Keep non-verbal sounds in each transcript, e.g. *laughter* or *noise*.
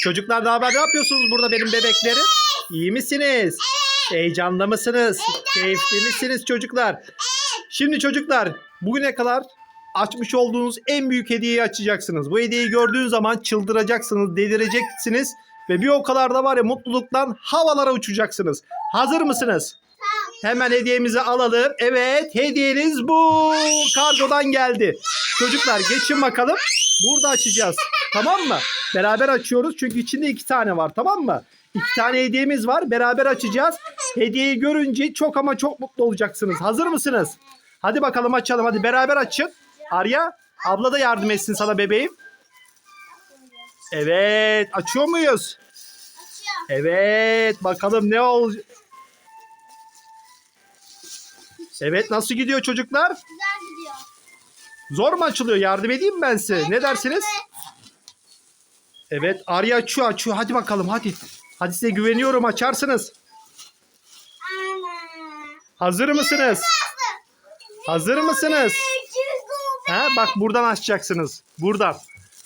Çocuklar ne haber? Ne yapıyorsunuz burada benim bebeklerim? İyi misiniz? Heyecanlı mısınız? Keyifli misiniz çocuklar? Şimdi çocuklar bugüne kadar açmış olduğunuz en büyük hediyeyi açacaksınız. Bu hediyeyi gördüğün zaman çıldıracaksınız, delireceksiniz ve bir o kadar da var ya mutluluktan havalara uçacaksınız. Hazır mısınız? Hemen hediyemizi alalım. Evet hediyeniz bu. Kargodan geldi. Çocuklar geçin bakalım. Burada açacağız. Tamam mı? Beraber açıyoruz çünkü içinde iki tane var tamam mı? İki tane hediyemiz var. Beraber açacağız. Hediyeyi görünce çok ama çok mutlu olacaksınız. Hazır mısınız? Hadi bakalım açalım. Hadi beraber açın. Arya abla da yardım etsin sana bebeğim. Evet açıyor muyuz? Evet bakalım ne olacak. Evet nasıl gidiyor çocuklar? Güzel gidiyor. Zor mu açılıyor? Yardım edeyim mi ben size. Ne dersiniz? Evet Arya açıyor açıyor. Hadi bakalım hadi. Hadi size güveniyorum açarsınız. Ana. Hazır mısınız? Hazır mısınız? Ha, bak buradan açacaksınız. Buradan.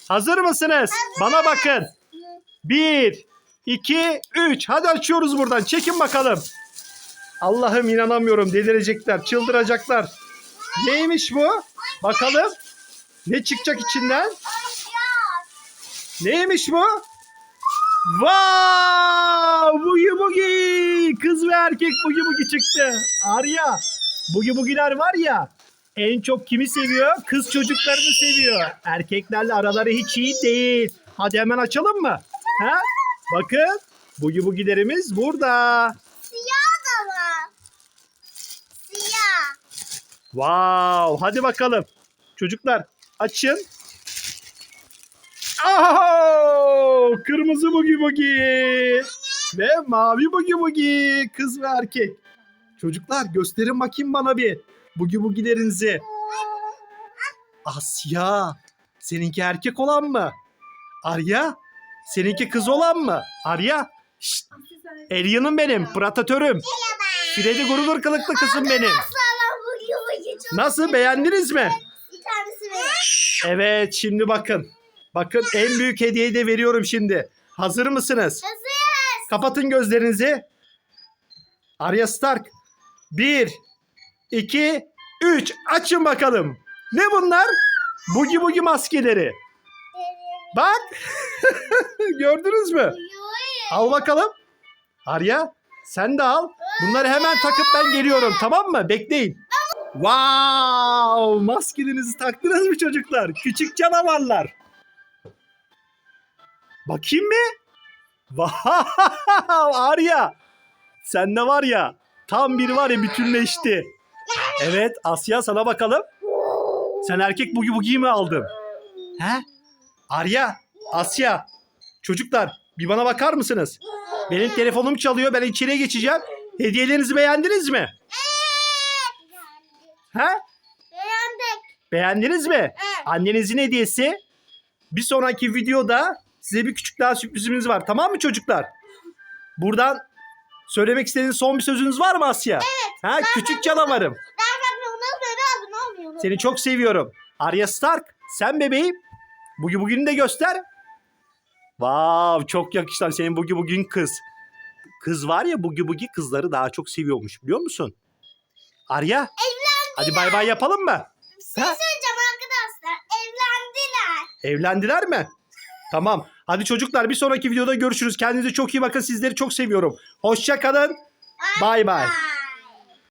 Hazır mısınız? Bana bakın. Bir, iki, üç. Hadi açıyoruz buradan. Çekin bakalım. Allah'ım inanamıyorum. Delirecekler, çıldıracaklar. Neymiş bu? Bakalım. Ne çıkacak içinden? Neymiş bu? Wow! Bugi bugi! Kız ve erkek bugi bugi çıktı. Arya, bugi bugiler var ya en çok kimi seviyor? Kız çocuklarını seviyor. Erkeklerle araları hiç iyi değil. Hadi hemen açalım mı? Ha? Bakın bugi bugilerimiz burada. Siyah da var. Siyah. Wow! Hadi bakalım. Çocuklar açın. Oh! Kırmızı bugi bugi. Ve mavi bugi bugi. Kız ve erkek. Çocuklar gösterin bakayım bana bir. Bugi bugilerinizi. Asya. Seninki erkek olan mı? Arya. Seninki kız olan mı? Arya. Şşt. Alien'ım benim. Pratatörüm. Freddy gurulur kılıklı kızım benim. Nasıl beğendiniz mi? Bir tanesi benim. Evet şimdi bakın. Bakın en büyük hediyeyi de veriyorum şimdi. Hazır mısınız? Hazırız. Kapatın gözlerinizi. Arya Stark. Bir, iki, üç. Açın bakalım. Ne bunlar? Bugi bugi maskeleri. Bak. *laughs* Gördünüz mü? Al bakalım. Arya sen de al. Bunları hemen takıp ben geliyorum tamam mı? Bekleyin. Wow! Maskelerinizi taktınız mı çocuklar? Küçük canavarlar. Bakayım mı? Wow! *laughs* Arya. Sen de var ya tam bir var ya bütünleşti. Evet Asya sana bakalım. Sen erkek bugi bugiyi mi aldın? He? Arya, Asya. Çocuklar bir bana bakar mısınız? Benim telefonum çalıyor. Ben içeriye geçeceğim. Hediyelerinizi beğendiniz mi? He? Beğendik. Beğendiniz mi? Annenizin hediyesi. Bir sonraki videoda size bir küçük daha sürprizimiz var. Tamam mı çocuklar? Buradan söylemek istediğiniz son bir sözünüz var mı Asya? Evet. Ha, küçük canavarım. Seni çok seviyorum. Arya Stark sen bebeğim. Bugün bugünü de göster. Vav çok yakıştan senin bugün bugün kız. Kız var ya bugün bugün kızları daha çok seviyormuş biliyor musun? Arya. Hadi bay bay yapalım mı? Bir şey söyleyeceğim arkadaşlar. Evlendiler. Evlendiler mi? Tamam. Hadi çocuklar bir sonraki videoda görüşürüz. Kendinize çok iyi bakın. Sizleri çok seviyorum. Hoşça kalın. Bay bay.